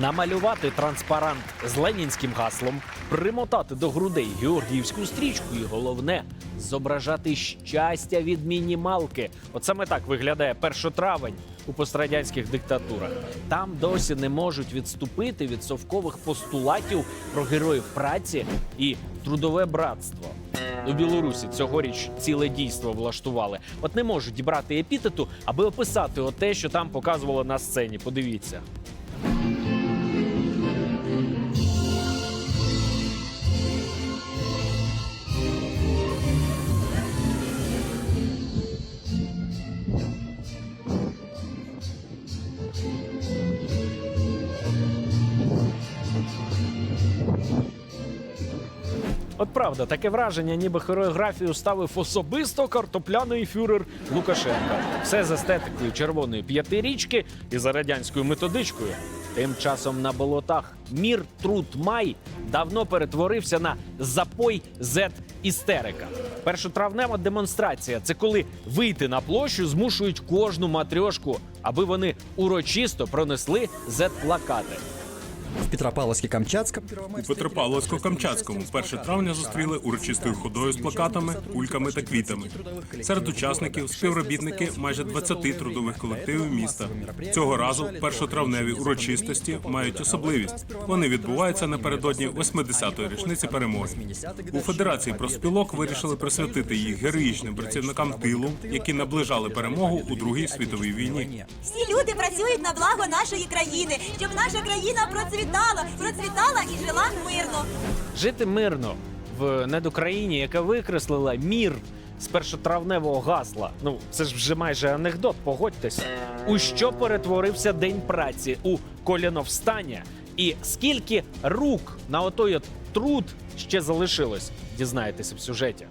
намалювати транспарант з ленінським гаслом, примотати до грудей георгіївську стрічку і головне зображати щастя від мінімалки. От саме так виглядає 1 травень у пострадянських диктатурах. Там досі не можуть відступити від совкових постулатів про героїв праці і трудове братство. У Білорусі цьогоріч ціле дійство влаштували. От не можуть дібрати епітету, аби описати те, що там показувало на сцені. Подивіться. От правда, таке враження, ніби хореографію ставив особисто картопляний фюрер Лукашенка. Все з естетикою червоної п'ятирічки і за радянською методичкою. Тим часом на болотах мір труд май давно перетворився на запой зет істерика. Першотравнева демонстрація це коли вийти на площу змушують кожну матрьошку, аби вони урочисто пронесли зет плакати. В Петропавловске-Камчатском У Петропавловську-Камчатському 1 травня зустріли урочистою ходою з плакатами, кульками та квітами. Серед учасників співробітники майже 20 трудових колективів міста. Цього разу першотравневі урочистості мають особливість. Вони відбуваються напередодні 80-ї річниці перемоги. У Федерації профспілок вирішили присвятити їх героїчним працівникам тилу, які наближали перемогу у Другій світовій війні. Всі люди працюють на благо нашої країни, щоб наша країна процвітала, процвітала і жила мирно. Жити мирно в недокраїні, яка викреслила мір з першотравневого гасла. Ну, це ж вже майже анекдот, погодьтесь. У що перетворився день праці у коляновстання? І скільки рук на отой от труд ще залишилось? Дізнаєтеся в сюжеті.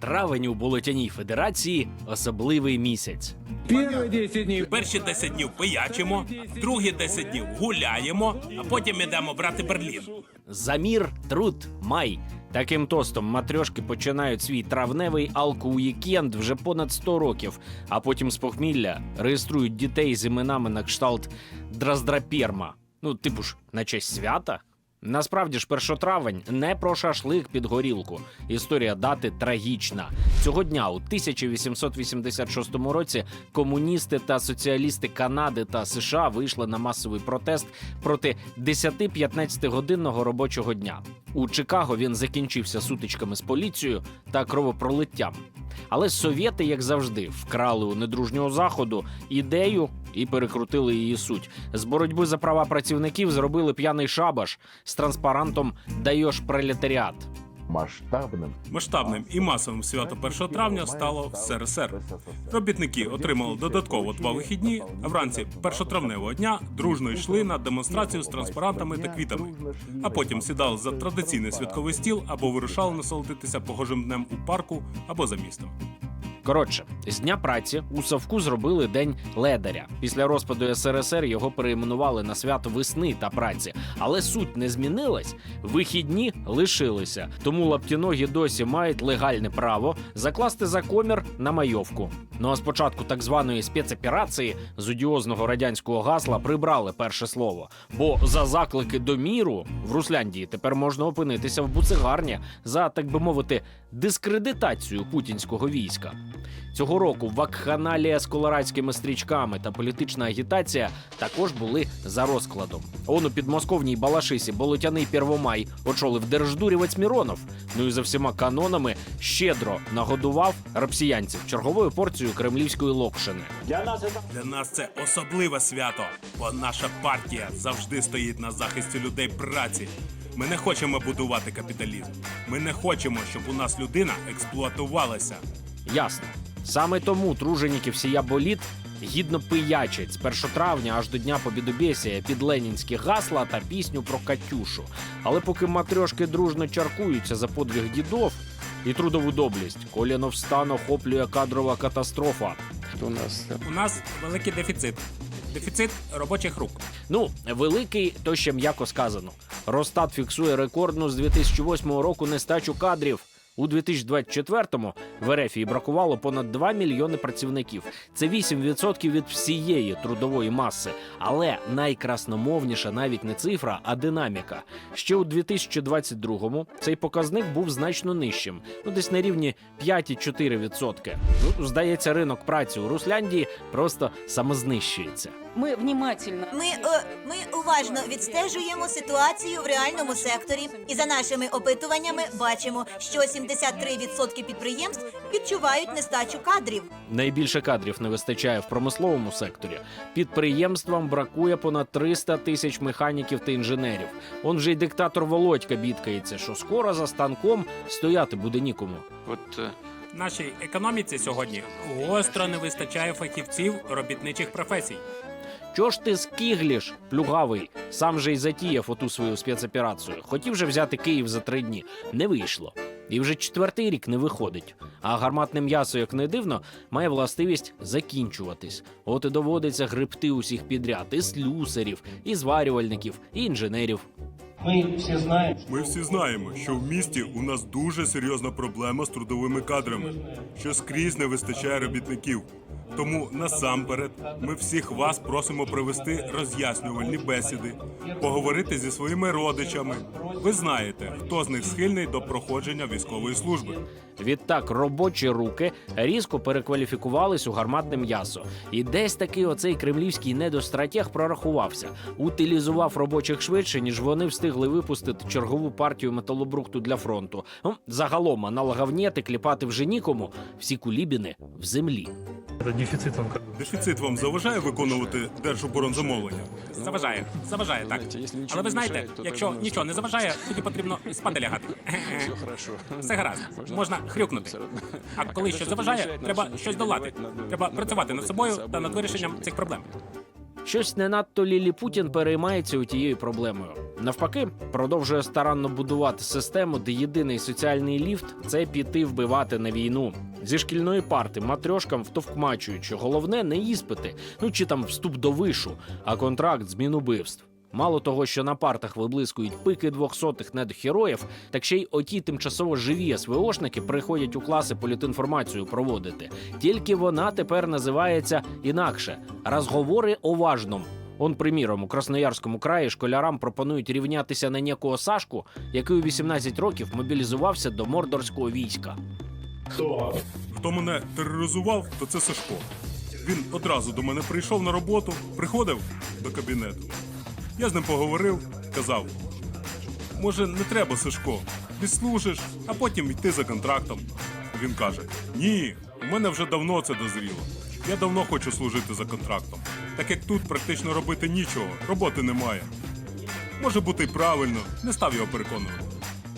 Травень у Болотяній Федерації особливий місяць. Первые 10 дней Перші 10 днів пиячимо, другі 10 днів гуляємо, а потім ідемо брати Берлін. Замір, труд, май. Таким тостом матрьошки починають свій травневий алко-уікенд вже понад 100 років, а потім з похмілля реєструють дітей з іменами на кшталт Драздрапєрма. Ну, типу ж, на честь свята. Насправді ж, першотравень не про шашлик під горілку. Історія дати трагічна. Цього дня, у 1886 році, комуністи та соціалісти Канади та США вийшли на масовий протест проти 10-15 годинного робочого дня. У Чикаго він закінчився сутичками з поліцією та кровопролиттям. Але совєти, як завжди, вкрали у недружнього заходу ідею і перекрутили її суть. З боротьби за права працівників зробили п'яний шабаш з транспарантом Даєш пролетаріат. масштабним Масштабним і масовим свято 1 травня стало в СРСР. Робітники отримали додатково два вихідні, а вранці першотравневого дня дружно йшли на демонстрацію з транспарантами та квітами. А потім сідали за традиційний святковий стіл або вирушали насолодитися погожим днем у парку або за містом. Коротше, з дня праці у Савку зробили день ледаря. Після розпаду СРСР його перейменували на свято весни та праці. Але суть не змінилась. Вихідні лишилися. Тому лаптіногі досі мають легальне право закласти за комір на майовку. Ну а спочатку так званої спецоперації з одіозного радянського гасла прибрали перше слово. Бо за заклики до міру в Русляндії тепер можна опинитися в буцегарні за, так би мовити, дискредитацію путінського війська. Цього року вакханалія з колорадськими стрічками та політична агітація також були за розкладом. Он у підмосковній Балашисі болотяний Первомай очолив держдурівець Міронов. Ну і за всіма канонами щедро нагодував росіянців черговою порцією кремлівської локшини. Для нас це особливе свято, бо наша партія завжди стоїть на захисті людей праці. Ми не хочемо будувати капіталізм. Ми не хочемо, щоб у нас людина експлуатувалася. Ясно. Саме тому тружеників сія боліт гідно пиячать з 1 травня аж до Дня Побідобєсія під ленінські гасла та пісню про Катюшу. Але поки матрьошки дружно чаркуються за подвиг дідов і трудову доблість, коліно встан охоплює кадрова катастрофа. у нас У нас великий дефіцит. Дефіцит робочих рук. Ну, великий, то ще м'яко сказано. Росстат фіксує рекордну з 2008 року нестачу кадрів. У 2024-му в Ерефії бракувало понад 2 мільйони працівників. Це 8% від всієї трудової маси. Але найкрасномовніша навіть не цифра, а динаміка. Ще у 2022-му цей показник був значно нижчим, ну десь на рівні 5,4%. Ну, здається, ринок праці у Русляндії просто самознищується. Мы внимательно Ми, е, ми уважно відстежуємо ситуацію в реальному секторі, і за нашими опитуваннями бачимо, що 73% підприємств відчувають нестачу кадрів. Найбільше кадрів не вистачає в промисловому секторі. Підприємствам бракує понад 300 тисяч механіків та інженерів. Он вже й диктатор Володька бідкається, що скоро за станком стояти буде нікому. Вот э, Нашій економіці сьогодні гостро не вистачає фахівців робітничих професій. Чого ж ти скігліш, плюгавий? Сам же й затіяв оту свою спецоперацію. Хотів же взяти Київ за три дні. Не вийшло. І вже четвертий рік не виходить. А гарматне м'ясо, як не дивно, має властивість закінчуватись. От і доводиться гребти усіх підряд: і слюсарів, і зварювальників, і інженерів. Мы всі знаємо. Ми всі знаємо, що в місті у нас дуже серйозна проблема з трудовими кадрами, що скрізь не вистачає робітників. Тому насамперед ми всіх вас просимо провести роз'яснювальні бесіди, поговорити зі своїми родичами. Ви знаєте, хто з них схильний до проходження військової служби. Відтак робочі руки різко перекваліфікувались у гарматне м'ясо. І десь таки оцей кремлівський недостратег прорахувався, утилізував робочих швидше, ніж вони встигли випустити чергову партію металобрухту для фронту. Загалом аналогавніти кліпати вже нікому, всі кулібіни в землі. Дефіцит вам заважає виконувати держоборонзамовлення? Заважає, заважає так. Але ви знаєте, якщо нічого не заважає, тоді потрібно спати лягати. Все гаразд, можна хрюкнути. А коли щось заважає, треба щось долати. Треба працювати над собою та над вирішенням цих проблем. Щось не надто Лілі Путін переймається у тією проблемою. Навпаки, продовжує старанно будувати систему, де єдиний соціальний ліфт це піти вбивати на війну. Зі шкільної парти матрьошкам втовкмачують, що головне не іспити, ну чи там вступ до вишу, а контракт з мінубивств. Мало того, що на партах виблискують пики двохсотих недогероїв, так ще й оті тимчасово живі СВОшники приходять у класи політінформацію проводити. Тільки вона тепер називається інакше розговори о важном. Он, приміром, у Красноярському краї школярам пропонують рівнятися на некого Сашку, який у 18 років мобілізувався до мордорського війська. Хто мене тероризував, то це Сашко. Він одразу до мене прийшов на роботу, приходив до кабінету. Я з ним поговорив, казав: може, не треба, Сашко, відслужиш, а потім йти за контрактом. Він каже: Ні, у мене вже давно це дозріло. Я давно хочу служити за контрактом. Так як тут практично робити нічого, роботи немає. Може бути й правильно, не став його переконувати.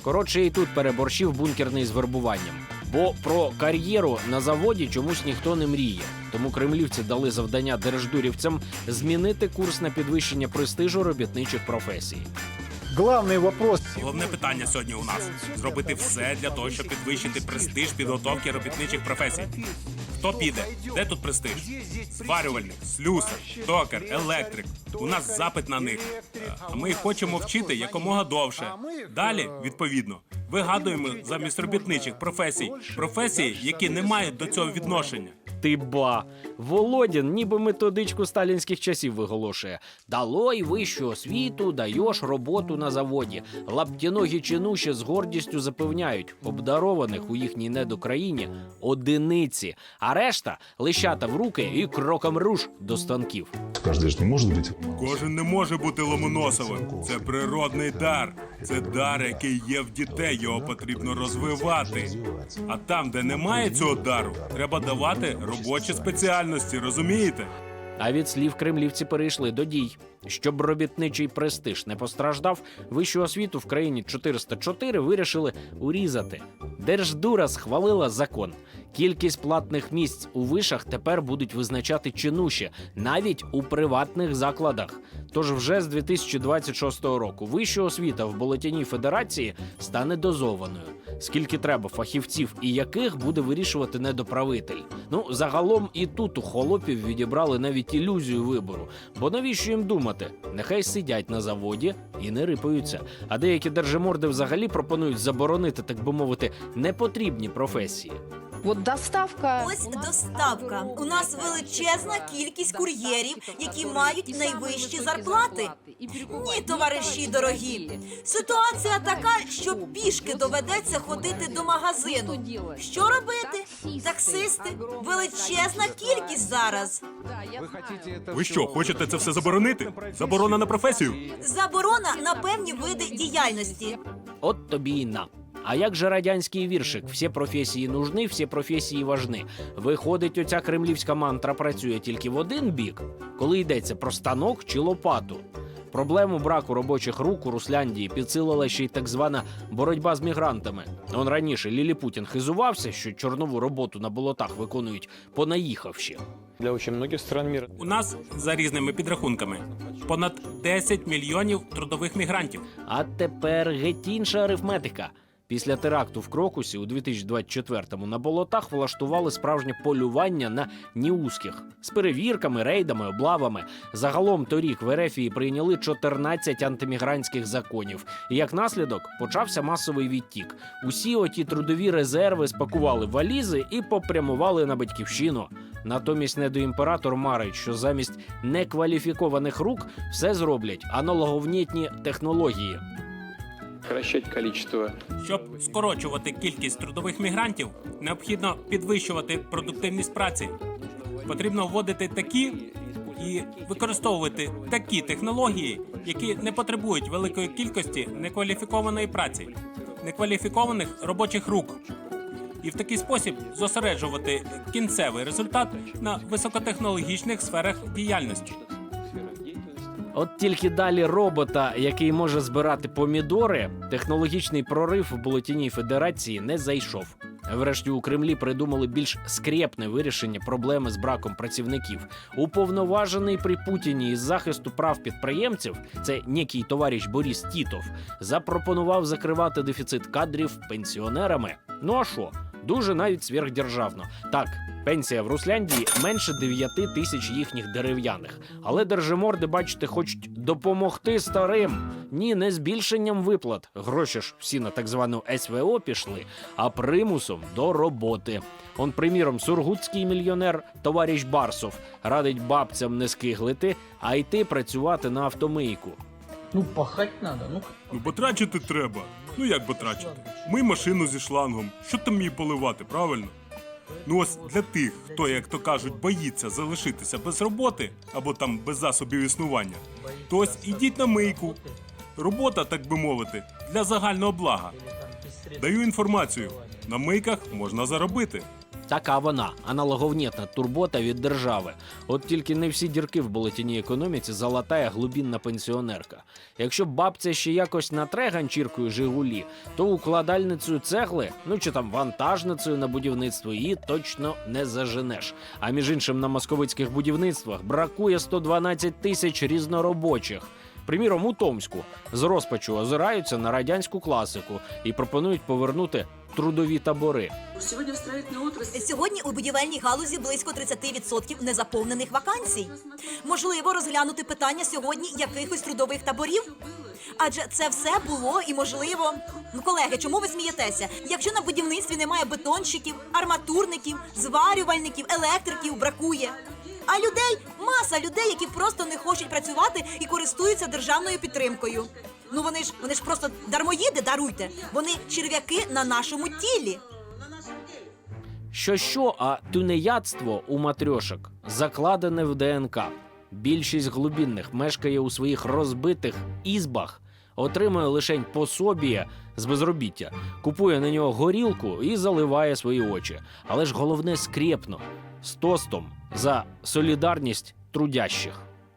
Коротше, і тут переборщив бункерний з вербуванням. Бо про кар'єру на заводі чомусь ніхто не мріє. Тому кремлівці дали завдання держдурівцям змінити курс на підвищення престижу робітничих професій. Главный вопрос. Головне питання сьогодні у нас зробити все для того, щоб підвищити престиж підготовки робітничих професій. Хто піде? Де тут престиж? Зварювальник, слюсар, токар, електрик. У нас запит на них. А ми хочемо вчити якомога довше. Далі, відповідно, вигадуємо замість робітничих професій професії, які не мають до цього відношення. Ти ба. Володін, ніби методичку сталінських часів виголошує. Далой вищу освіту, даєш роботу на заводі. Лаптіногі чинуші з гордістю запевняють, обдарованих у їхній недокраїні одиниці, а решта лищата в руки і кроком руш до станків. Каждый же не может быть. Кожен не може бути ломоносовим. Це природний дар. Це дар, який є в дітей. Його потрібно розвивати. А там, де немає цього дару, треба давати робочі спеціальності. Розумієте? А від слів кремлівці перейшли до дій. Щоб робітничий престиж не постраждав, вищу освіту в країні 404 вирішили урізати. Держдура схвалила закон. Кількість платних місць у вишах тепер будуть визначати чинуші навіть у приватних закладах. Тож вже з 2026 року вища освіта в Болотяній Федерації стане дозованою. Скільки треба фахівців і яких буде вирішувати недоправитель. Ну, загалом і тут у холопів відібрали навіть ілюзію вибору. Бо навіщо їм думати? Нехай сидять на заводі і не рипаються. А деякі держиморди взагалі пропонують заборонити, так би мовити, непотрібні професії. Вот доставка. Ось доставка. У нас величезна кількість кур'єрів, які мають найвищі зарплати. Ні, товариші дорогі. Ситуація така, що пішки доведеться ходити до магазину. Що робити? Таксисти величезна кількість зараз. Ви що, хочете це все заборонити? Заборона на професію? Заборона на певні види діяльності. От тобі і на. А як же радянський віршик? Всі професії нужны, всі професії важны. Виходить, оця кремлівська мантра працює тільки в один бік, коли йдеться про станок чи лопату. Проблему браку робочих рук у Русляндії підсилила ще й так звана боротьба з мігрантами. Он раніше Лілі Путін хизувався, що чорнову роботу на болотах виконують понаїхавші. Для очень многих стран мира У нас за різними підрахунками понад 10 мільйонів трудових мігрантів. А тепер геть інша арифметика. Після теракту в Крокусі у 2024-му на болотах влаштували справжнє полювання на ніузьких з перевірками, рейдами, облавами. Загалом торік в Ерефії прийняли 14 антимігрантських законів. І як наслідок почався масовий відтік. Усі оті трудові резерви спакували валізи і попрямували на батьківщину. Натомість недоімператор марить, що замість некваліфікованих рук все зроблять аналоговнітні технології. Щоб скорочувати кількість трудових мігрантів, необхідно підвищувати продуктивність праці. Потрібно вводити такі і використовувати такі технології, які не потребують великої кількості некваліфікованої праці, некваліфікованих робочих рук. І в такий спосіб зосереджувати кінцевий результат на високотехнологічних сферах діяльності. От тільки далі робота, який може збирати помідори, технологічний прорив в Болотяній Федерації не зайшов. Врешті у Кремлі придумали більш скрєпне вирішення проблеми з браком працівників. Уповноважений при Путіні із захисту прав підприємців, це некий товариш Борис Тітов, запропонував закривати дефіцит кадрів пенсіонерами. Ну а що? Дуже навіть сверхдержавно. Так, пенсія в Русляндії менше 9 тисяч їхніх дерев'яних. Але держиморди, бачите, хочуть допомогти старим. Ні, не збільшенням виплат. Гроші ж всі на так звану СВО пішли, а примусом до роботи. Он, приміром, сургутський мільйонер товариш Барсов радить бабцям не скиглити, а йти працювати на автомийку. Ну, пахать надо, ну Ну, потрачити треба. Ну як потрачити? Ми машину зі шлангом. Що там її поливати, правильно? Ну ось для тих, хто, як то кажуть, боїться залишитися без роботи або там без засобів існування, то ось ідіть на мийку. Робота, так би мовити, для загального блага. Даю інформацію: на мийках можна заробити. Така вона аналоговнітна турбота від держави. От тільки не всі дірки в болотяній економіці залатає глубінна пенсіонерка. Якщо бабця ще якось натре ганчіркою Жигулі, то укладальницею цегли, ну чи там вантажницею на будівництво її точно не заженеш. А між іншим на московицьких будівництвах бракує 112 тисяч різноробочих. Приміром, у Томську з розпачу озираються на радянську класику і пропонують повернути трудові табори. Сегодня в строительной отрасли Сьогодні у будівельній галузі близько 30% незаповнених вакансій. Можливо, розглянути питання сьогодні якихось трудових таборів? Адже це все було і можливо. Ну, колеги, чому ви смієтеся? Якщо на будівництві немає бетонщиків, арматурників, зварювальників, електриків бракує. А людей маса людей, які просто не хочуть працювати і користуються державною підтримкою. Ну вони ж вони ж просто дармоїди, даруйте. Вони черв'яки на нашому тілі. Що що, а тюнеядство у матрьошок закладене в ДНК. Більшість глубінних мешкає у своїх розбитих ізбах, отримує лише пособіє з безробіття, купує на нього горілку і заливає свої очі. Але ж головне скрєпно з тостом за солідарність трудящих.